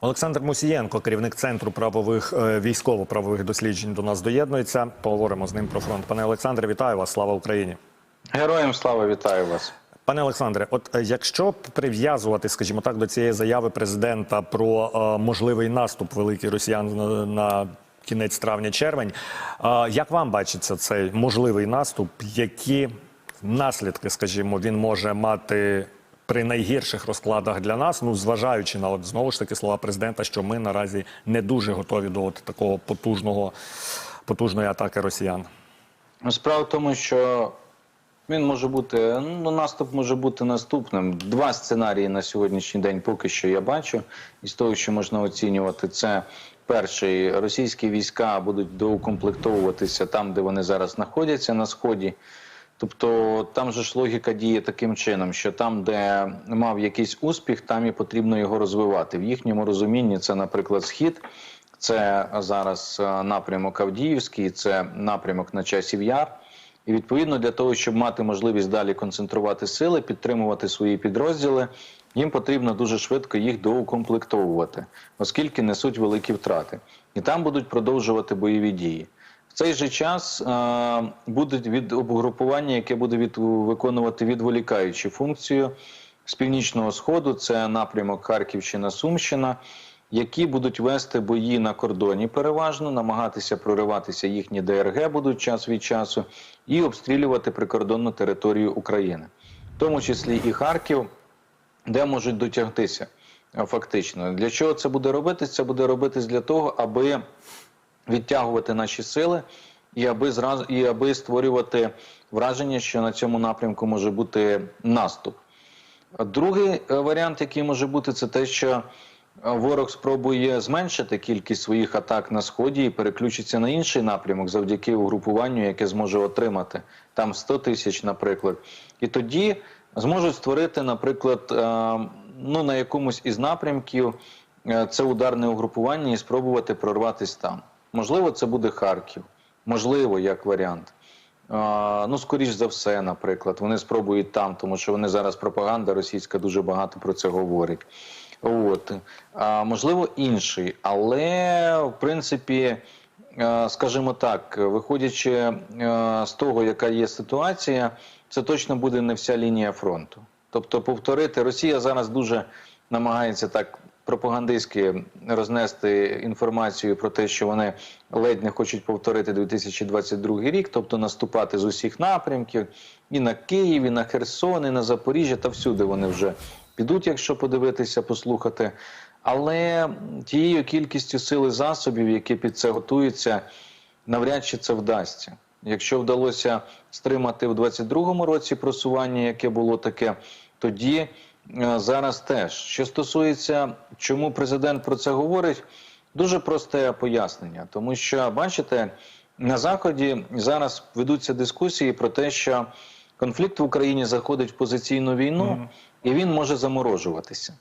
Олександр Мусієнко, керівник центру правових е, військово-правових досліджень, до нас доєднується. Поговоримо з ним про фронт. Пане Олександре, вітаю вас! Слава Україні! Героям слава вітаю вас. Пане Олександре, от е, якщо прив'язувати, скажімо так, до цієї заяви президента про е, можливий наступ великий росіян на, на кінець травня-червень, е, як вам бачиться цей можливий наступ? Які наслідки, скажімо, він може мати при найгірших розкладах для нас? Ну, зважаючи на знову ж таки слова президента, що ми наразі не дуже готові до от такого потужного потужної атаки росіян. Справа в тому, що він може бути, ну наступ може бути наступним. Два сценарії на сьогоднішній день поки що я бачу. І з того, що можна оцінювати, це перший російські війська будуть доукомплектовуватися там, де вони зараз знаходяться на сході. Тобто там же ж логіка діє таким чином, що там, де мав якийсь успіх, там і потрібно його розвивати. В їхньому розумінні це, наприклад, схід. Це зараз е, напрямок Авдіївський, це напрямок на часів яр. І відповідно для того, щоб мати можливість далі концентрувати сили, підтримувати свої підрозділи, їм потрібно дуже швидко їх доукомплектовувати, оскільки несуть великі втрати, і там будуть продовжувати бойові дії. Цей же час е, буде від обгрупування, яке буде від, виконувати відволікаючу функцію з північного сходу. Це напрямок Харківщина, Сумщина які будуть вести бої на кордоні, переважно намагатися прориватися їхні ДРГ будуть час від часу і обстрілювати прикордонну територію України, в тому числі і Харків, де можуть дотягтися е, фактично. Для чого це буде робитись? Це буде робитись для того, аби відтягувати наші сили. І аби зразу і аби створювати враження, що на цьому напрямку може бути наступ. Другий е, варіант, який може бути, це те, що ворог спробує зменшити кількість своїх атак на сході і переключиться на інший напрямок завдяки угрупуванню, яке зможе отримати там 100 тисяч, наприклад, і тоді зможуть створити, наприклад, е, ну на якомусь із напрямків е, це ударне угрупування і спробувати прорватися там. Можливо, це буде Харків, можливо, як варіант. Ну, скоріш за все, наприклад, вони спробують там, тому що вони зараз пропаганда російська дуже багато про це говорить. От можливо, інший, але в принципі, скажімо так, виходячи з того, яка є ситуація, це точно буде не вся лінія фронту. Тобто, повторити Росія зараз дуже намагається так пропагандистськи рознести інформацію про те, що вони ледь не хочуть повторити 2022 рік, тобто наступати з усіх напрямків і на Київ, і на Херсон, і на Запоріжжя, та всюди вони вже підуть, якщо подивитися, послухати. Але тією кількістю сил і засобів, які під це готуються, навряд чи це вдасться. Якщо вдалося стримати в 22-му році просування, яке було таке, тоді зараз теж. Що стосується, чому президент про це говорить, дуже просте пояснення, тому що бачите, на заході зараз ведуться дискусії про те, що конфлікт в Україні заходить в позиційну війну, і він може заморожуватися.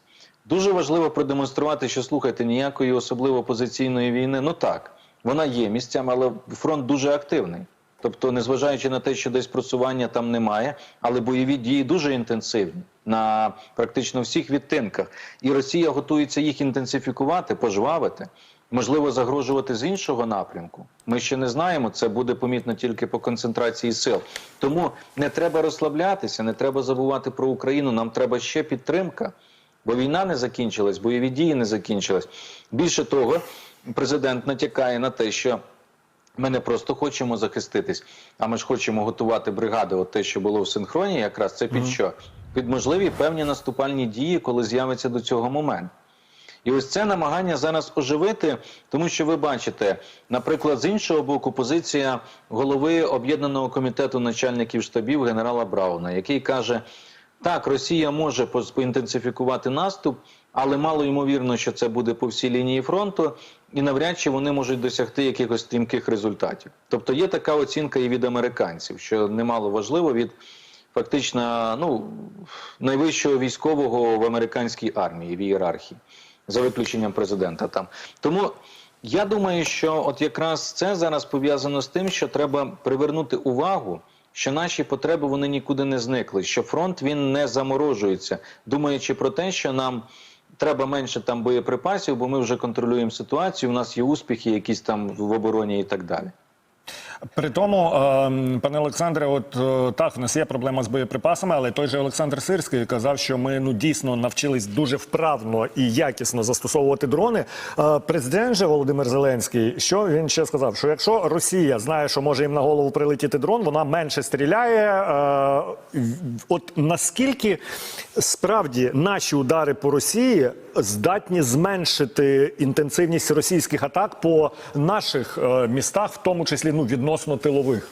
Дуже важливо продемонструвати, що слухайте ніякої особливо позиційної війни. Ну так, вона є місцями, але фронт дуже активний. Тобто, незважаючи на те, що десь просування там немає, але бойові дії дуже інтенсивні на практично всіх відтинках, і Росія готується їх інтенсифікувати, пожвавити, можливо, загрожувати з іншого напрямку. Ми ще не знаємо. Це буде помітно тільки по концентрації сил. Тому не треба розслаблятися, не треба забувати про Україну. Нам треба ще підтримка. Бо війна не закінчилась, бойові дії не закінчились. Більше того, президент натякає на те, що ми не просто хочемо захиститись, а ми ж хочемо готувати бригади. От те, що було в синхроні, якраз це під mm -hmm. що? Під можливі певні наступальні дії, коли з'явиться до цього момент. І ось це намагання зараз оживити, тому що ви бачите, наприклад, з іншого боку, позиція голови об'єднаного комітету начальників штабів генерала Брауна, який каже. Так, Росія може поінтенсифікувати наступ, але мало ймовірно, що це буде по всій лінії фронту, і навряд чи вони можуть досягти якихось стрімких результатів. Тобто є така оцінка і від американців, що немало важливо від фактично ну, найвищого військового в американській армії в ієрархії, за виключенням президента там. Тому я думаю, що от якраз це зараз пов'язано з тим, що треба привернути увагу що наші потреби вони нікуди не зникли, що фронт він не заморожується, думаючи про те, що нам треба менше там боєприпасів, бо ми вже контролюємо ситуацію. У нас є успіхи, якісь там в обороні і так далі. При тому, е, пане Олександре, от е, так, в нас є проблема з боєприпасами, але той же Олександр Сирський казав, що ми ну дійсно навчились дуже вправно і якісно застосовувати дрони. Е, президент же Володимир Зеленський, що він ще сказав? Що якщо Росія знає, що може їм на голову прилетіти дрон, вона менше стріляє. От наскільки справді наші удари по Росії здатні зменшити інтенсивність російських атак по наших містах, в тому числі ну відносно тилових?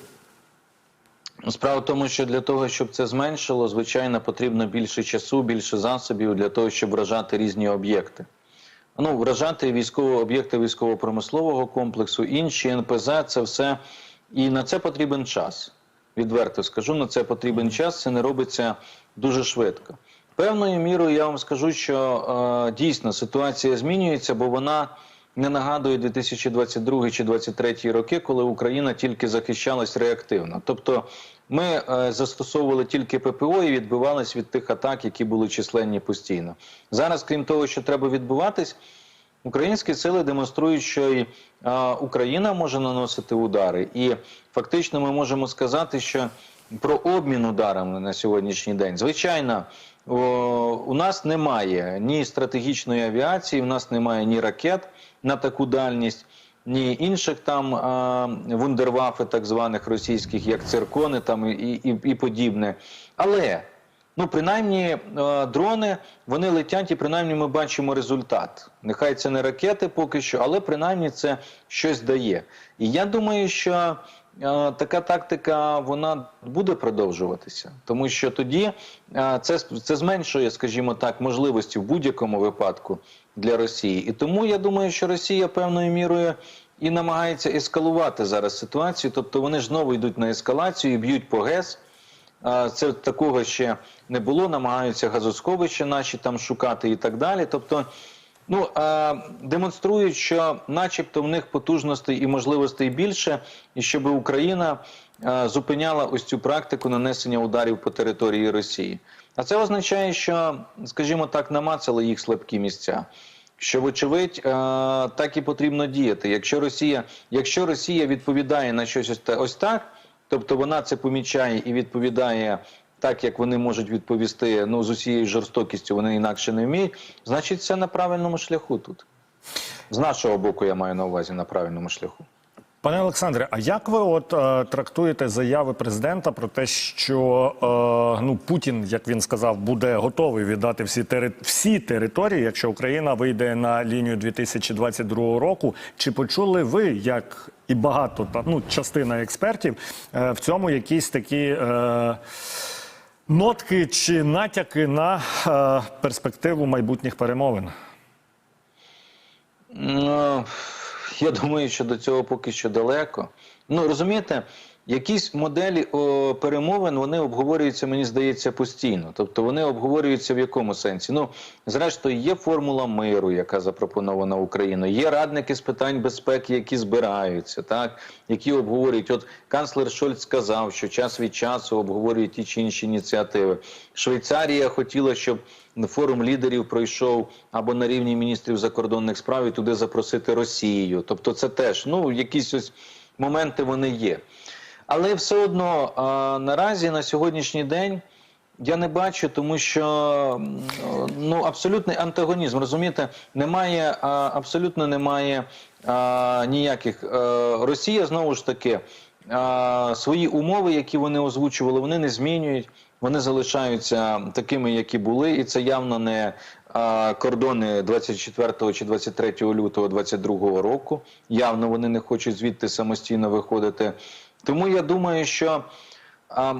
Справа в тому, що для того, щоб це зменшило, звичайно, потрібно більше часу, більше засобів для того, щоб вражати різні об'єкти. Ну, вражати військово об'єкти військово-промислового комплексу, інші НПЗ це все. І на це потрібен час. Відверто скажу, на це потрібен час. Це не робиться дуже швидко. Певною мірою я вам скажу, що е, дійсно ситуація змінюється, бо вона не нагадує 2022 чи 2023 роки, коли Україна тільки захищалась реактивно. Тобто ми е, застосовували тільки ППО і відбивались від тих атак, які були численні постійно. Зараз, крім того, що треба відбуватись, Українські сили демонструють, що і а, Україна може наносити удари, і фактично ми можемо сказати, що про обмін ударами на сьогоднішній день, звичайно, у нас немає ні стратегічної авіації, у нас немає ні ракет на таку дальність, ні інших там вундервафи, так званих російських, як циркони там і, і, і подібне. Але Ну, принаймні, е, дрони вони летять, і принаймні ми бачимо результат. Нехай це не ракети поки що, але принаймні це щось дає. І я думаю, що така тактика вона буде продовжуватися, тому що тоді е, це, це зменшує, скажімо так, можливості в будь-якому випадку для Росії. І тому я думаю, що Росія певною мірою. І намагається ескалувати зараз ситуацію, тобто вони ж знову йдуть на ескалацію і б'ють по ГЕС. Це такого ще не було. Намагаються газосховища наші там шукати і так далі. Тобто, ну а, демонструють, що, начебто, в них потужностей і можливостей більше, і щоб Україна а, зупиняла ось цю практику нанесення ударів по території Росії. А це означає, що, скажімо так, намацали їх слабкі місця. Що, вочевидь, е, так і потрібно діяти. Якщо Росія, якщо Росія відповідає на щось ось так, тобто вона це помічає і відповідає так, як вони можуть відповісти, ну з усією жорстокістю вони інакше не вміють, значить це на правильному шляху тут. З нашого боку, я маю на увазі на правильному шляху. Пане Олександре, а як ви от е, трактуєте заяви президента про те, що е, ну Путін, як він сказав, буде готовий віддати всі тери... всі території, якщо Україна вийде на лінію 2022 року? Чи почули ви, як і багато та ну частина експертів, е, в цьому якісь такі е, нотки чи натяки на е, перспективу майбутніх перемовин? Ну, я думаю, що до цього поки що далеко. Ну розумієте, якісь моделі о, перемовин вони обговорюються, мені здається, постійно. Тобто вони обговорюються в якому сенсі? Ну, зрештою, є формула миру, яка запропонована Україною, є радники з питань безпеки, які збираються, так які обговорюють. От канцлер Шольц сказав, що час від часу обговорюють ті чи інші ініціативи. Швейцарія хотіла, щоб форум лідерів пройшов або на рівні міністрів закордонних справ і туди запросити Росію. Тобто, це теж ну якісь ось моменти вони є. Але все одно наразі на сьогоднішній день я не бачу, тому що ну абсолютний антагонізм. Розумієте, немає абсолютно немає ніяких. А, Росія знову ж таки свої умови, які вони озвучували, вони не змінюють. Вони залишаються такими, які були, і це явно не кордони 24 чи 23 лютого 22 року. Явно вони не хочуть звідти самостійно виходити. Тому я думаю, що а,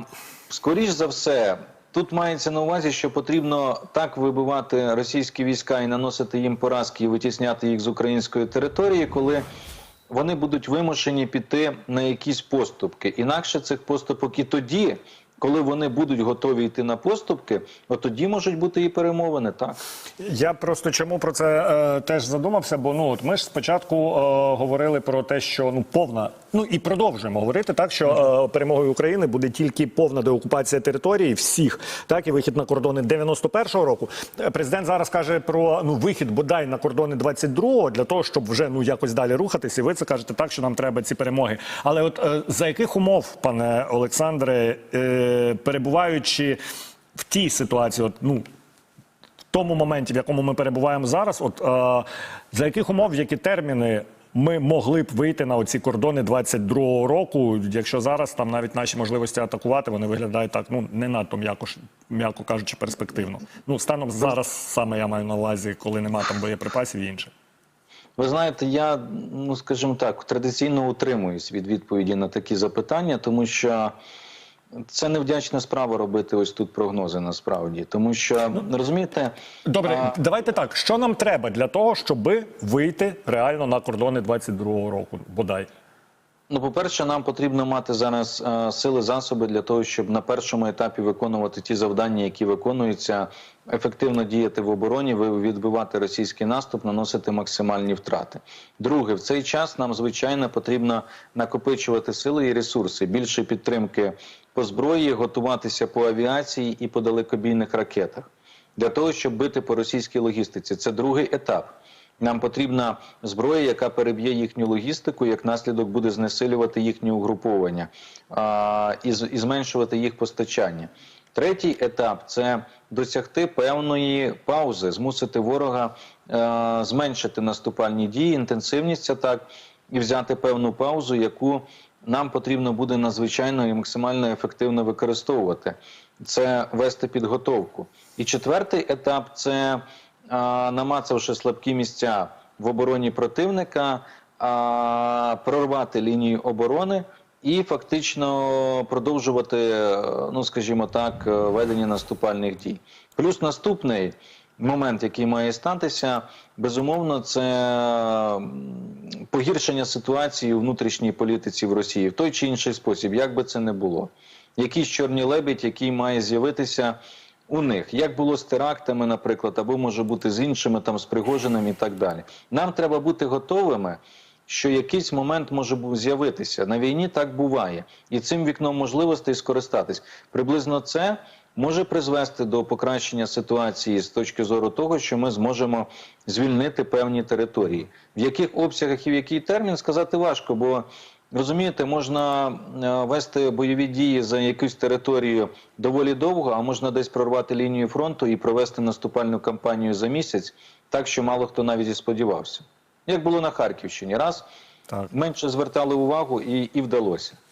скоріш за все. Тут мається на увазі, що потрібно так вибивати російські війська і наносити їм поразки і витісняти їх з української території, коли вони будуть вимушені піти на якісь поступки. Інакше цих поступок і тоді, Коли вони будуть готові йти на поступки, от тоді можуть бути і перемовини. Так Я просто чому про це е, теж задумався, бо ну от ми ж спочатку е, говорили про те, що ну повна, ну і продовжуємо говорити так, що е, перемогою України буде тільки повна деокупація території всіх, так і вихід на кордони 91-го року. Е, Президент зараз каже про ну вихід бодай на кордони 22-го, для того, щоб вже ну якось далі рухатися. І ви це кажете так, що нам треба ці перемоги. Але от е, за яких умов, пане Олександре, е, перебуваючи в тій ситуації, от ну тому моменті, в якому ми перебуваємо зараз, от е, за яких умов, які терміни ми могли б вийти на оці кордони 22-го року, якщо зараз там навіть наші можливості атакувати, вони виглядають так, ну не надто м'яко м'яко кажучи, перспективно. Ну станом зараз саме я маю на увазі, коли нема там боєприпасів і інше. Ви знаєте, я ну скажімо так, традиційно утримуюсь від відповіді на такі запитання, тому що це невдячна справа робити ось тут прогнози насправді. Тому що розумієте, Добре, а, давайте так. Що нам треба для того, щоб вийти реально на кордони 22-го року? Бодай. Ну, по-перше, нам потрібно мати зараз е, сили, засоби для того, щоб на першому етапі виконувати ті завдання, які виконуються, ефективно діяти в обороні, відбивати російський наступ, наносити максимальні втрати. Друге, в цей час нам звичайно потрібно накопичувати сили і ресурси, більше підтримки по зброї, готуватися по авіації і по далекобійних ракетах для того, щоб бити по російській логістиці. Це другий етап. Нам потрібна зброя, яка переб'є їхню логістику, як наслідок буде знесилювати їхнє угруповання а, і, і зменшувати їх постачання. Третій етап це досягти певної паузи, змусити ворога е, зменшити наступальні дії, інтенсивність атак і взяти певну паузу, яку нам потрібно буде надзвичайно і максимально ефективно використовувати. Це вести підготовку. І четвертий етап це а, намацавши слабкі місця в обороні противника, а, прорвати лінію оборони і фактично продовжувати, ну скажімо так, е, ведення наступальних дій. Плюс наступний момент, який має статися, безумовно, це погіршення ситуації у внутрішній політиці в Росії в той чи інший спосіб, як би це не було. Якийсь чорний лебідь, який має з'явитися у них, як було з терактами, наприклад, або може бути з іншими там з Пригожиним і так далі. Нам треба бути готовими, що якийсь момент може з'явитися. На війні так буває, і цим вікном можливостей скористатись. Приблизно це може призвести до покращення ситуації з точки зору того, що ми зможемо звільнити певні території. В яких обсягах і в який термін сказати важко, бо Розумієте, можна е, вести бойові дії за якусь територію доволі довго, а можна десь прорвати лінію фронту і провести наступальну кампанію за місяць, так що мало хто навіть і сподівався. Як було на Харківщині, раз Так. менше звертали увагу і, і вдалося.